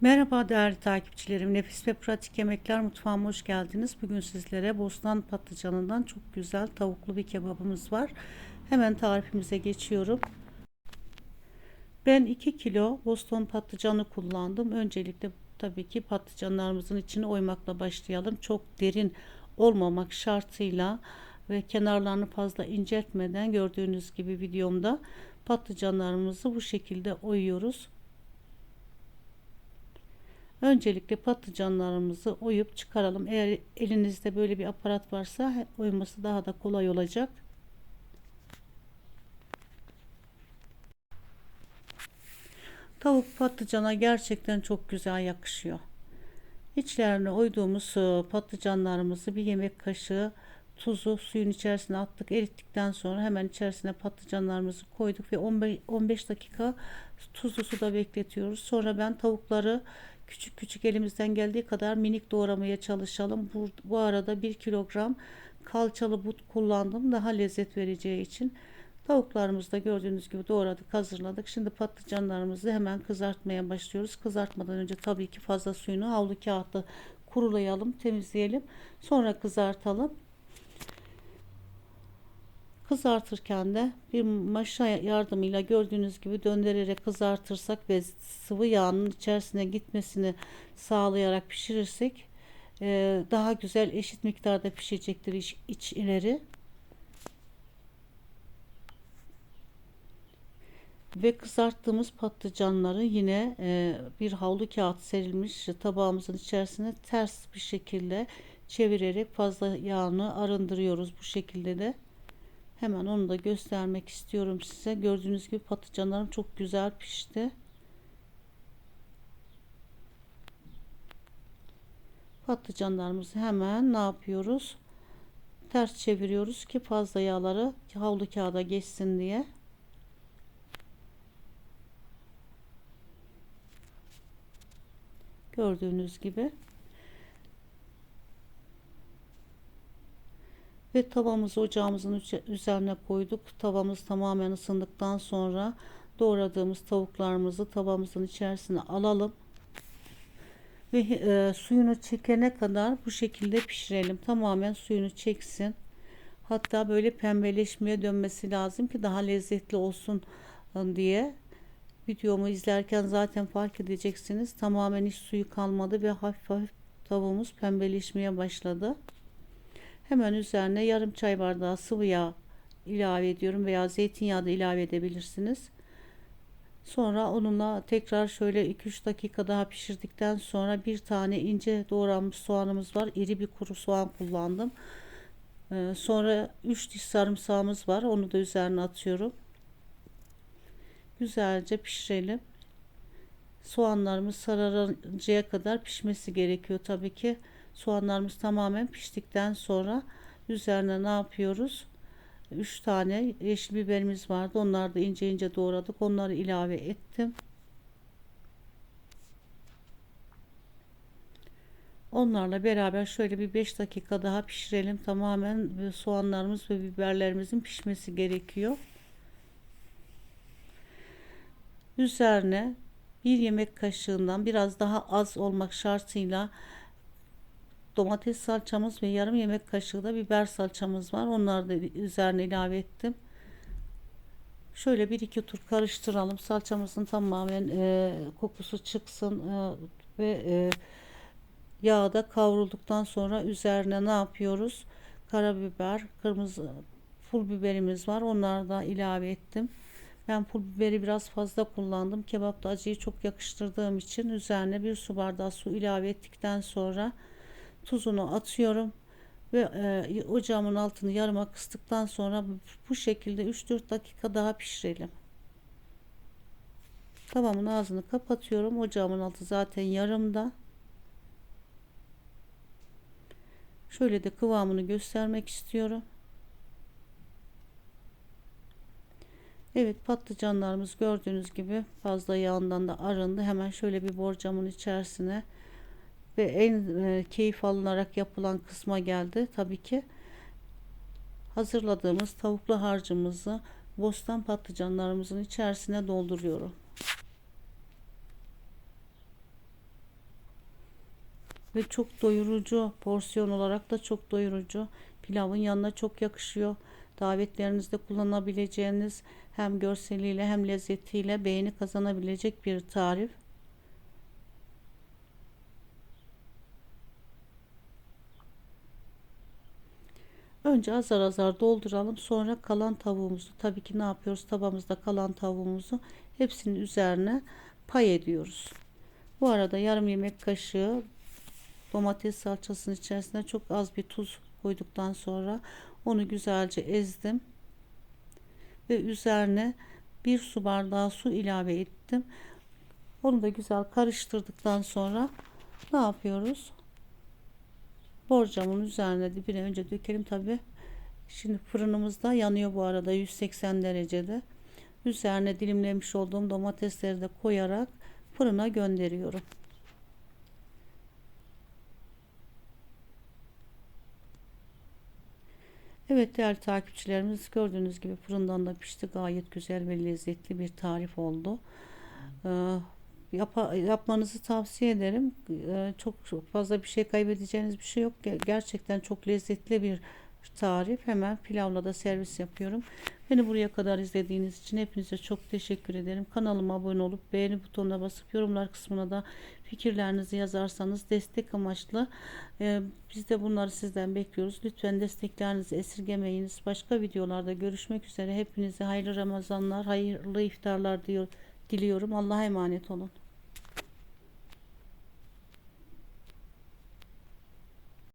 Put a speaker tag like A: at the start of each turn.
A: Merhaba değerli takipçilerim. Nefis ve pratik yemekler mutfağıma hoş geldiniz. Bugün sizlere bostan patlıcanından çok güzel tavuklu bir kebabımız var. Hemen tarifimize geçiyorum. Ben 2 kilo boston patlıcanı kullandım. Öncelikle tabii ki patlıcanlarımızın içine oymakla başlayalım. Çok derin olmamak şartıyla ve kenarlarını fazla inceltmeden gördüğünüz gibi videomda patlıcanlarımızı bu şekilde oyuyoruz. Öncelikle patlıcanlarımızı oyup çıkaralım. Eğer elinizde böyle bir aparat varsa oyması daha da kolay olacak. Tavuk patlıcana gerçekten çok güzel yakışıyor. İçlerine oyduğumuz e, patlıcanlarımızı bir yemek kaşığı tuzu suyun içerisine attık. Erittikten sonra hemen içerisine patlıcanlarımızı koyduk ve 15 dakika tuzlu suda bekletiyoruz. Sonra ben tavukları küçük küçük elimizden geldiği kadar minik doğramaya çalışalım. Bu, bu arada 1 kilogram kalçalı but kullandım daha lezzet vereceği için. Tavuklarımızı da gördüğünüz gibi doğradık hazırladık. Şimdi patlıcanlarımızı hemen kızartmaya başlıyoruz. Kızartmadan önce tabii ki fazla suyunu havlu kağıtla kurulayalım temizleyelim. Sonra kızartalım. Kızartırken de bir maşa yardımıyla gördüğünüz gibi döndürerek kızartırsak ve sıvı yağının içerisine gitmesini sağlayarak pişirirsek e, daha güzel eşit miktarda pişecektir iç, içleri. Ve kızarttığımız patlıcanları yine e, bir havlu kağıt serilmiş tabağımızın içerisine ters bir şekilde çevirerek fazla yağını arındırıyoruz bu şekilde de. Hemen onu da göstermek istiyorum size. Gördüğünüz gibi patlıcanlarım çok güzel pişti. Patlıcanlarımızı hemen ne yapıyoruz? Ters çeviriyoruz ki fazla yağları havlu kağıda geçsin diye. Gördüğünüz gibi. Ve tavamızı ocağımızın üzerine koyduk. Tavamız tamamen ısındıktan sonra doğradığımız tavuklarımızı tavamızın içerisine alalım ve e, suyunu çekene kadar bu şekilde pişirelim. Tamamen suyunu çeksin. Hatta böyle pembeleşmeye dönmesi lazım ki daha lezzetli olsun e, diye. Videomu izlerken zaten fark edeceksiniz. Tamamen hiç suyu kalmadı ve hafif hafif tavuğumuz pembeleşmeye başladı. Hemen üzerine yarım çay bardağı sıvı yağ ilave ediyorum veya zeytinyağı da ilave edebilirsiniz. Sonra onunla tekrar şöyle 2-3 dakika daha pişirdikten sonra bir tane ince doğranmış soğanımız var. İri bir kuru soğan kullandım. Ee, sonra 3 diş sarımsağımız var. Onu da üzerine atıyorum. Güzelce pişirelim. Soğanlarımız sararıncaya kadar pişmesi gerekiyor tabii ki. Soğanlarımız tamamen piştikten sonra üzerine ne yapıyoruz? 3 tane yeşil biberimiz vardı. Onları da ince ince doğradık. Onları ilave ettim. Onlarla beraber şöyle bir 5 dakika daha pişirelim. Tamamen soğanlarımız ve biberlerimizin pişmesi gerekiyor. Üzerine bir yemek kaşığından biraz daha az olmak şartıyla domates salçamız ve yarım yemek kaşığı da biber salçamız var. Onları da üzerine ilave ettim. Şöyle bir iki tur karıştıralım. Salçamızın tamamen e, kokusu çıksın e, ve e, yağda kavrulduktan sonra üzerine ne yapıyoruz? Karabiber, kırmızı pul biberimiz var. Onları da ilave ettim. Ben pul biberi biraz fazla kullandım. Kebapta acıyı çok yakıştırdığım için üzerine bir su bardağı su ilave ettikten sonra tuzunu atıyorum ve e, ocağımın altını yarıma kıstıktan sonra bu şekilde 3-4 dakika daha pişirelim. Tavamın ağzını kapatıyorum. Ocağımın altı zaten yarımda. Şöyle de kıvamını göstermek istiyorum. Evet patlıcanlarımız gördüğünüz gibi fazla yağından da arındı. Hemen şöyle bir borcamın içerisine ve en e, keyif alınarak yapılan kısma geldi. Tabii ki hazırladığımız tavuklu harcımızı bostan patlıcanlarımızın içerisine dolduruyorum. ve çok doyurucu porsiyon olarak da çok doyurucu pilavın yanına çok yakışıyor davetlerinizde kullanabileceğiniz hem görseliyle hem lezzetiyle beğeni kazanabilecek bir tarif Önce azar azar dolduralım. Sonra kalan tavuğumuzu tabii ki ne yapıyoruz? Tabamızda kalan tavuğumuzu hepsinin üzerine pay ediyoruz. Bu arada yarım yemek kaşığı domates salçasının içerisine çok az bir tuz koyduktan sonra onu güzelce ezdim. Ve üzerine bir su bardağı su ilave ettim. Onu da güzel karıştırdıktan sonra ne yapıyoruz? Borcamın üzerine dibine önce dökelim tabi. Şimdi fırınımızda yanıyor bu arada 180 derecede. Üzerine dilimlemiş olduğum domatesleri de koyarak fırına gönderiyorum. Evet değerli takipçilerimiz gördüğünüz gibi fırından da pişti. Gayet güzel ve lezzetli bir tarif oldu. Ee, yap yapmanızı tavsiye ederim. Ee, çok, çok fazla bir şey kaybedeceğiniz bir şey yok. Gerçekten çok lezzetli bir tarif. Hemen pilavla da servis yapıyorum. Beni buraya kadar izlediğiniz için hepinize çok teşekkür ederim. Kanalıma abone olup beğeni butonuna basıp yorumlar kısmına da fikirlerinizi yazarsanız destek amaçlı e, biz de bunları sizden bekliyoruz. Lütfen desteklerinizi esirgemeyiniz. Başka videolarda görüşmek üzere. Hepinize hayırlı Ramazanlar, hayırlı iftarlar diyor, diliyorum. Allah'a emanet olun.